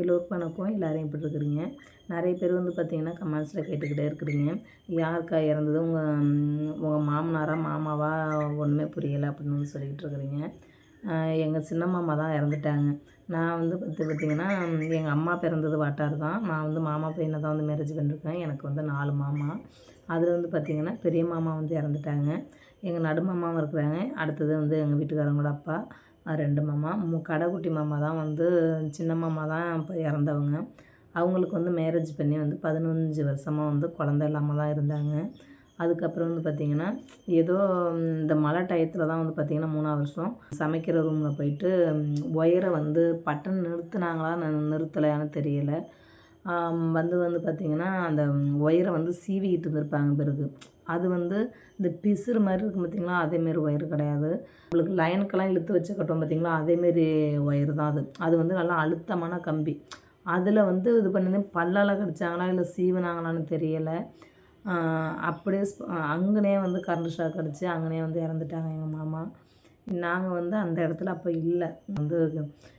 எல்லோருக்கும் வணக்கம். எல்லோரும் எப்படி இருக்கிறீங்க? நிறைய பேர் வந்து பார்த்தீங்கன்னா கமெண்ட்ஸில் கேட்டுக்கிட்டே இருக்கிறீங்க. யாருக்கா இறந்தது? உங்கள் உங்கள் மாமனாரா மாமாவா? ஒன்றுமே புரியலை அப்படின்னு வந்து சொல்லிக்கிட்டு இருக்கிறீங்க. எங்கள் சின்ன மாமா தான் இறந்துட்டாங்க. நான் வந்து பார்த்து பார்த்தீங்கன்னா எங்கள் அம்மா பிறந்தது வாட்டார் தான். நான் வந்து மாமா பையனை தான் வந்து மேரேஜ் பண்ணியிருக்கேன் எனக்கு வந்து நாலு மாமா. அதில் வந்து பார்த்திங்கன்னா பெரிய மாமா வந்து இறந்துட்டாங்க. எங்கள் நடு மாமாவும் இருக்கிறாங்க. அடுத்தது வந்து எங்கள் வீட்டுக்காரங்களோட அப்பா. ரெண்டு மாமா. மு கடைக்குட்டி மாமா தான் வந்து சின்ன மாமா தான் இப்போ இறந்தவங்க. அவங்களுக்கு வந்து மேரேஜ் பண்ணி வந்து பதினஞ்சு வருஷமாக வந்து குழந்த இல்லாமல் தான் இருந்தாங்க. அதுக்கப்புறம் வந்து பார்த்திங்கன்னா ஏதோ இந்த மழை டயத்தில் தான் வந்து பார்த்திங்கன்னா மூணாவது வருஷம் சமைக்கிற ரூமில் போயிட்டு ஒயரை வந்து பட்டன் நிறுத்தினாங்களா ந- நிறுத்தலையான்னு தெரியலை. வந்து வந்து பார்த்திங்கன்னா அந்த ஒயரை வந்து சீவிக்கிட்டு இருந்திருப்பாங்க பிறகு. அது வந்து இந்த பிசுறு மாதிரி இருக்கும் பார்த்திங்களா அதேமாரி ஒயர் கிடையாது. உங்களுக்கு லைனுக்கெல்லாம் இழுத்து வச்சு கட்டுவோம் பார்த்திங்களா அதேமாரி ஒயர் தான் அது. அது வந்து நல்லா அழுத்தமான கம்பி. அதில் வந்து இது பண்ணது பல்லால் கடிச்சாங்களா? இல்லை சீவினாங்களான்னு தெரியலை. அப்படியே அங்கனே வந்து கரண்ட் ஷாக் அடித்து அங்கனே வந்து இறந்துட்டாங்க எங்கள் மாமா. நாங்கள் வந்து அந்த இடத்துல அப்போ இல்லை. வந்து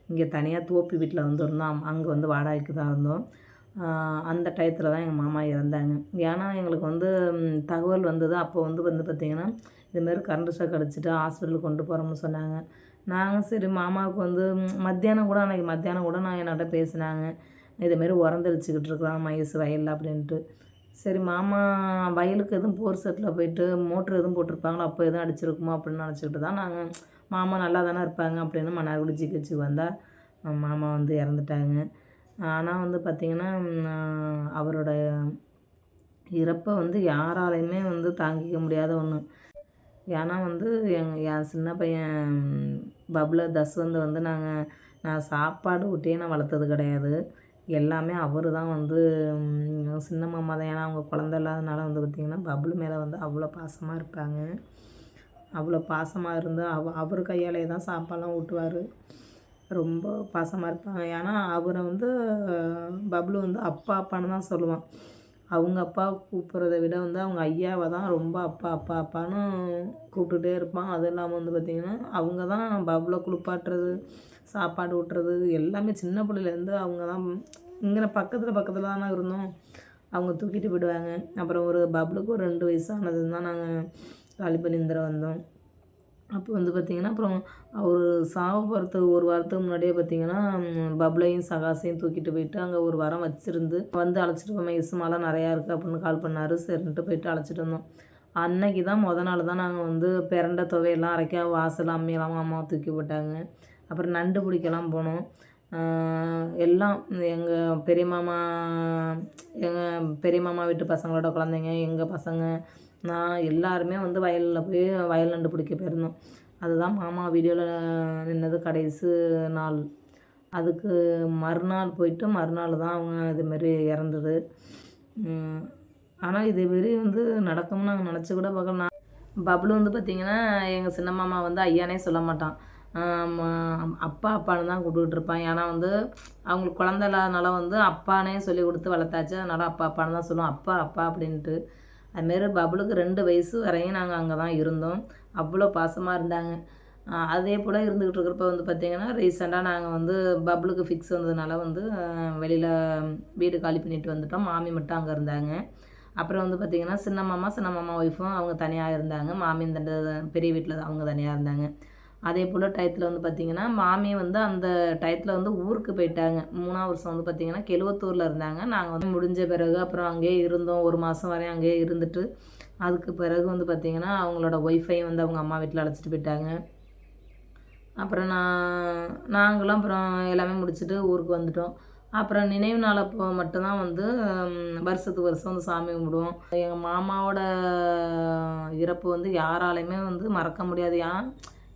இங்கே தனியாக தோப்பு வீட்டில் வந்து இருந்தோம். அங்கே வந்து வாடகைக்கு தான் இருந்தோம். அந்த டயத்தில் தான் எங்கள் மாமா இறந்தாங்க. ஏன்னா எங்களுக்கு வந்து தகவல் வந்தது. அப்போ வந்து வந்து பார்த்திங்கன்னா இதுமாரி கரண்ட் ஷாக் அடிச்சுட்டு ஹாஸ்பிட்டலுக்கு கொண்டு போகிறோம்னு சொன்னாங்க. நாங்கள் சரி மாமாவுக்கு வந்து மத்தியானம் கூட அன்றைக்கி மத்தியானம் கூட நான் என்னோட பேசினாங்க. இதுமாரி உரந்தளிச்சிக்கிட்டு இருக்கிறான் மயசு வயலில் அப்படின்ட்டு. சரி மாமா வயலுக்கு எதுவும் போர் செட்டில் போயிட்டு மோட்ரு எதுவும் போட்டிருப்பாங்களோ? அப்போ எதுவும் அடிச்சிருக்குமோ அப்படின்னு நினச்சிக்கிட்டு தான் நாங்கள் மாமா நல்லா தானே இருப்பாங்க அப்படின்னு மன்னார்குடி சிகிச்சை வந்தால் மாமா வந்து இறந்துட்டாங்க. ஆனால் வந்து பார்த்திங்கன்னா அவரோட இறப்பை வந்து யாராலையுமே வந்து தாங்கிக்க முடியாத ஒன்று ஏன்னா வந்து எங் என் சின்ன பையன் பப்ள தஸ் வந்து நாங்கள் நான் சாப்பாடு ஊட்டியே நான் வளர்த்தது கிடையாது. எல்லாமே அவர் தான் வந்து சின்ன மாமா தான். ஏன்னா அவங்க குழந்த இல்லாதனால வந்து பார்த்திங்கன்னா பப்ளு மேலே வந்து அவ்வளோ பாசமாக இருப்பாங்க. அவ்வளோ பாசமாக இருந்து அவ அவர் கையாலே தான் சாப்பாடெலாம் ஊட்டுவார். ரொம்ப பாசமாக இருப்பாங்க. ஏன்னா அவரை வந்து பப்ளு வந்து அப்பா அப்பான்னு தான் சொல்லுவான். அவங்க அப்பா கூப்பிட்றத விட வந்து அவங்க ஐயாவை தான் ரொம்ப அப்பா அப்பா அப்பான்னு கூப்பிட்டுட்டே இருப்பான். அதுவும் இல்லாமல் வந்து பார்த்திங்கன்னா அவங்க தான் பப்ளை குளிப்பாட்டுறது சாப்பாடு ஊட்டுறது எல்லாமே சின்ன பிள்ளையிலேருந்து அவங்க தான். இங்கே பக்கத்தில் பக்கத்தில் தானே இருந்தோம். அவங்க தூக்கிட்டு போயிடுவாங்க. அப்புறம் ஒரு பப்ளுக்கு ஒரு ரெண்டு வயசானது தான் நாங்கள் காலி பண்ணி வந்தோம். அப்போ வந்து பார்த்திங்கன்னா அப்புறம் அவர் சாவு போகிறதுக்கு ஒரு வாரத்துக்கு முன்னாடியே பார்த்திங்கன்னா பப்ளையும் சகாசையும் தூக்கிட்டு போயிட்டு அங்கே ஒரு வாரம் வச்சுருந்து வந்து அழைச்சிட்டு போமே இசுமாலாம் நிறையா இருக்குது அப்படின்னு கால் பண்ணார். சரின்ட்டு போயிட்டு அழைச்சிட்டு வந்தோம். அன்னைக்கு தான் முத நாள் தான் நாங்கள் வந்து பிறண்ட துவையெல்லாம் அரைக்க வாசல் அம்மியெல்லாம் அம்மா தூக்கி போட்டாங்க. அப்புறம் நண்டு பிடிக்கலாம் போனோம். எல்லாம் எங்கள் பெரிய மாமா எங்கள் பெரிய மாமா வீட்டு பசங்களோட குழந்தைங்க எங்கள் பசங்க நான் எல்லாருமே வந்து வயலில் போய் வயல் நண்டு பிடிக்க போயிருந்தோம். அதுதான் மாமா வீடியோவில் நின்னது கடைசி நாள். அதுக்கு மறுநாள் போயிட்டு மறுநாள் தான் அவங்க இதுமாரி இறந்தது. ஆனால் இதேமாரி வந்து நடக்கும்னு நாங்கள் நினச்சி கூட பார்க்கலாம் பப்ளு வந்து பார்த்திங்கன்னா எங்கள் சின்ன மாமா வந்து ஐயானே சொல்ல மாட்டான். அப்பா அப்பான்னு தான் கூப்பிட்டுக்கிட்டு இருப்பான். ஏன்னா வந்து அவங்களுக்கு குழந்த இல்லாதனால வந்து அப்பானே சொல்லி கொடுத்து வளர்த்தாச்சு. அதனால் அப்பா அப்பான்னு தான் சொல்லுவோம். அப்பா அப்பா அப்படின்ட்டு. அதுமாரி பபுளுக்கு ரெண்டு வயசு வரையும் நாங்கள் அங்கே தான் இருந்தோம். அவ்வளோ பாசமாக இருந்தாங்க. அதே போல் இருந்துக்கிட்டு இருக்கிறப்ப வந்து பார்த்திங்கன்னா ரீசெண்டாக நாங்கள் வந்து பபுளுக்கு ஃபிக்ஸ் வந்ததுனால வந்து வெளியில் வீடு காலி பண்ணிட்டு வந்துட்டோம். மாமி மட்டும் அங்கே இருந்தாங்க. அப்புறம் வந்து பார்த்திங்கன்னா சின்ன மாமா சின்ன மாமா ஒய்ஃபும் அவங்க தனியாக இருந்தாங்க. மாமி இந்த பெரிய வீட்டில் அவங்க தனியாக இருந்தாங்க. அதே போல் டயத்தில் வந்து பார்த்திங்கன்னா மாமி வந்து அந்த டயத்தில் வந்து ஊருக்கு போயிட்டாங்க. மூணாவது வருஷம் வந்து பார்த்திங்கன்னா கெழுவத்தூரில் இருந்தாங்க. நாங்கள் வந்து முடிஞ்ச பிறகு அப்புறம் அங்கேயே இருந்தோம். ஒரு மாதம் வரையும் அங்கேயே இருந்துட்டு அதுக்கு பிறகு வந்து பார்த்திங்கன்னா அவங்களோட ஒய்ஃபையும் வந்து அவங்க அம்மா வீட்டில் அழைச்சிட்டு போயிட்டாங்க. அப்புறம் நான் நாங்களும் அப்புறம் எல்லாமே முடிச்சுட்டு ஊருக்கு வந்துட்டோம். அப்புறம் நினைவு நாள் அப்போ மட்டும்தான் வந்து வருஷத்துக்கு வருஷம் வந்து சாமி கும்பிடுவோம். எங்கள் மாமாவோட இறப்பு வந்து யாராலையுமே வந்து மறக்க முடியாது. ஏன்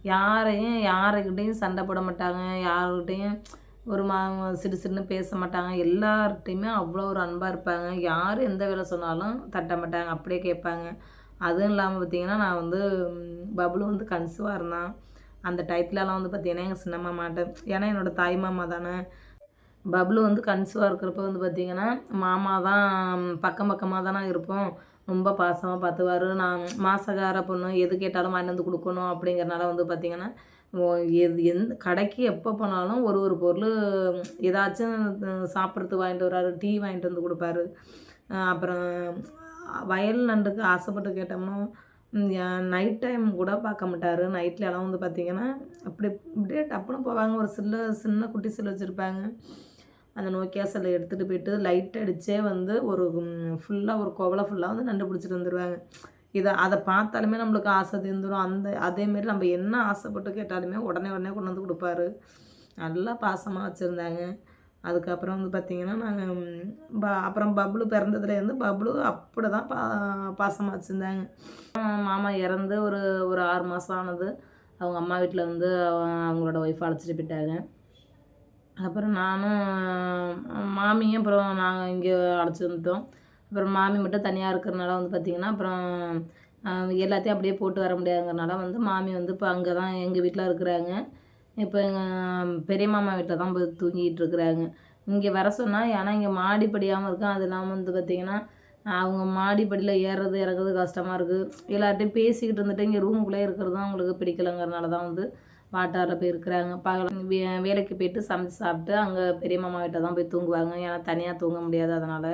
யாரையும் யாருக்கிட்டேயும் சண்டை போட மாட்டாங்க. யாருக்கிட்டேயும் ஒரு மா சிடு சிடுன்னு பேச மாட்டாங்க. எல்லார்ட்டையுமே அவ்வளோ ஒரு அன்பாக இருப்பாங்க. யார் எந்த வேலை சொன்னாலும் தட்ட மாட்டாங்க. அப்படியே கேட்பாங்க. அதுவும் இல்லாமல் பார்த்தீங்கன்னா நான் வந்து பபுலு வந்து கன்சிவாக இருந்தான். அந்த டயத்துலலாம் வந்து பார்த்தீங்கன்னா எங்கள் சின்ன மாமாட்ட ஏன்னா என்னோடய தாய் மாமா தானே. பப்ளு வந்து கன்சிவாக இருக்கிறப்ப வந்து பார்த்திங்கன்னா மாமா தான் பக்கம் பக்கமாக தானே இருப்போம். ரொம்ப பாசமாக பார்த்துவாரு நான் மாசக்கார பொண்ணு எது கேட்டாலும் வாங்கி வந்து கொடுக்கணும் அப்படிங்கிறனால வந்து பார்த்திங்கன்னா எது எந்த கடைக்கு எப்போ போனாலும் ஒரு ஒரு பொருள் ஏதாச்சும் சாப்பிட்றதுக்கு வாங்கிட்டு வராரு டீ வாங்கிட்டு வந்து கொடுப்பாரு. அப்புறம் வயல் நண்டுக்கு ஆசைப்பட்டு கேட்டோம்னா நைட் டைம் கூட பார்க்க மாட்டார். நைட்லலாம் எல்லாம் வந்து பார்த்திங்கன்னா அப்படி இப்படியே டப்புன்னு போவாங்க. ஒரு சில்ல சின்ன குட்டி சில்லு வச்சுருப்பாங்க. அந்த நோக்கியா செல்லை எடுத்துகிட்டு போயிட்டு லைட் அடித்தே வந்து ஒரு ஃபுல்லாக ஒரு கோவலை ஃபுல்லாக வந்து நண்டு பிடிச்சிட்டு வந்துடுவாங்க இதை அதை பார்த்தாலுமே நம்மளுக்கு ஆசை தீர்ந்துடும் அந்த அதேமாரி நம்ம என்ன ஆசைப்பட்டு கேட்டாலுமே உடனே உடனே கொண்டு வந்து கொடுப்பாரு. நல்லா பாசமாக வச்சுருந்தாங்க. அதுக்கப்புறம் வந்து பார்த்திங்கன்னா நாங்கள் ப அப்புறம் பப்ளு பிறந்ததுலேருந்து பப்ளு அப்படி தான் பா பாசமாக வச்சுருந்தாங்க. மாமா இறந்து ஒரு ஒரு ஆறு மாதம் ஆனது. அவங்க அம்மா வீட்டில் வந்து அவங்களோட ஒய்ஃப் அழைச்சிட்டு போயிட்டாங்க. அப்புறம் நானும் மாமியும் அப்புறம் நாங்கள் இங்கே அழைச்சி வந்துட்டோம். அப்புறம் மாமி மட்டும் தனியாக இருக்கிறனால வந்து பார்த்திங்கன்னா அப்புறம் எல்லாத்தையும் அப்படியே போட்டு வர முடியாதுங்கிறனால வந்து மாமி வந்து இப்போ அங்கே தான் எங்கள் வீட்டில் இருக்கிறாங்க. இப்போ எங்கள் பெரிய மாமா வீட்டில் தான் போய் தூங்கிட்டு இருக்கிறாங்க. இங்கே வர சொன்னால் ஏன்னா இங்கே மாடிப்படியாகவும் இருக்கும் அது இல்லாமல் வந்து பார்த்திங்கன்னா அவங்க மாடிப்படியில் ஏறுறது இறங்குறது கஷ்டமாக இருக்குது எல்லார்ட்டையும் பேசிக்கிட்டு இருந்துட்டு இங்கே ரூமுக்குள்ளே இருக்கிறது தான் அவங்களுக்கு பிடிக்கலங்கிறனால தான் வந்து வாட்டாரில் போய் இருக்கிறாங்க. பகல் வே வேலைக்கு போயிட்டு சமைச்சு சாப்பிட்டு அங்கே பெரிய மாமா வீட்டை தான் போய் தூங்குவாங்க. ஏன்னா தனியாக தூங்க முடியாது அதனால்.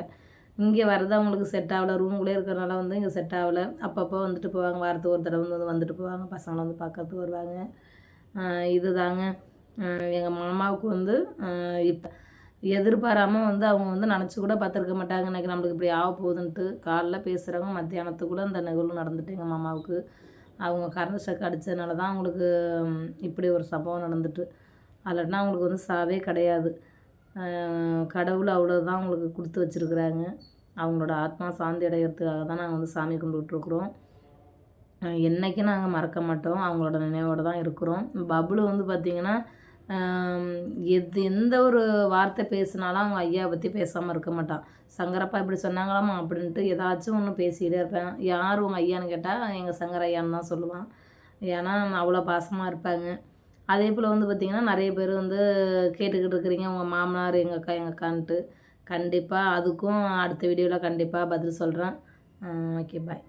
இங்கே வர்றது அவங்களுக்கு செட் ஆகல. ரூமுக்குள்ளே இருக்கிறனால வந்து இங்கே செட் ஆகல. அப்பப்போ வந்துட்டு போவாங்க. வாரத்துக்கு ஒரு தடவை வந்து வந்துட்டு போவாங்க. பசங்களை வந்து பார்க்கறதுக்கு வருவாங்க. இதுதாங்க. எங்கள் மாமாவுக்கு வந்து இப்போ எதிர்பாராமல் வந்து அவங்க வந்து நினச்சி கூட பார்த்துருக்க மாட்டாங்க. இன்றைக்கி நம்மளுக்கு இப்படி ஆக போகுதுன்ட்டு காலைல பேசுகிறவங்க மத்தியானத்துக்குள்ளே அந்த நிகழ்வு நடந்துட்டு எங்கள் மாமாவுக்கு. அவங்க கரண்ட் ஷாக் அடித்ததுனால தான் அவங்களுக்கு இப்படி ஒரு சம்பவம் நடந்துட்டு. அல்லட்டினா அவங்களுக்கு வந்து சாவே கிடையாது. கடவுள் அவ்வளோதான் அவங்களுக்கு கொடுத்து வச்சுருக்குறாங்க. அவங்களோட ஆத்மா சாந்தி அடைகிறதுக்காக தான் நாங்கள் வந்து சாமி கும்பிட்டுருக்குறோம் என்றைக்கும் நாங்கள் மறக்க மாட்டோம். அவங்களோட நினைவோடு தான் இருக்கிறோம். பபுளு வந்து பார்த்திங்கன்னா எது எந்த ஒரு வார்த்தை பேசினாலும் அவங்க ஐயாவை பற்றி பேசாமல் இருக்க மாட்டான். சங்கரப்பா இப்படி சொன்னாங்களாமா அப்படின்ட்டு ஏதாச்சும் ஒன்று பேசிக்கிட்டே இருப்பேன். யார் உங்கள் ஐயான்னு கேட்டால் எங்கள் சங்கர ஐயான்னு தான் சொல்லுவான். ஏன்னா அவ்வளோ பாசமாக இருப்பாங்க. அதே போல் வந்து பார்த்திங்கன்னா நிறைய பேர் வந்து கேட்டுக்கிட்டு இருக்கிறீங்க உங்கள் மாமனார் எங்கள் அக்கா எங்கள் அக்கான்ட்டு. கண்டிப்பாக அதுக்கும் அடுத்த வீடியோவில் கண்டிப்பாக பதில் சொல்கிறேன் ஓகே பாய்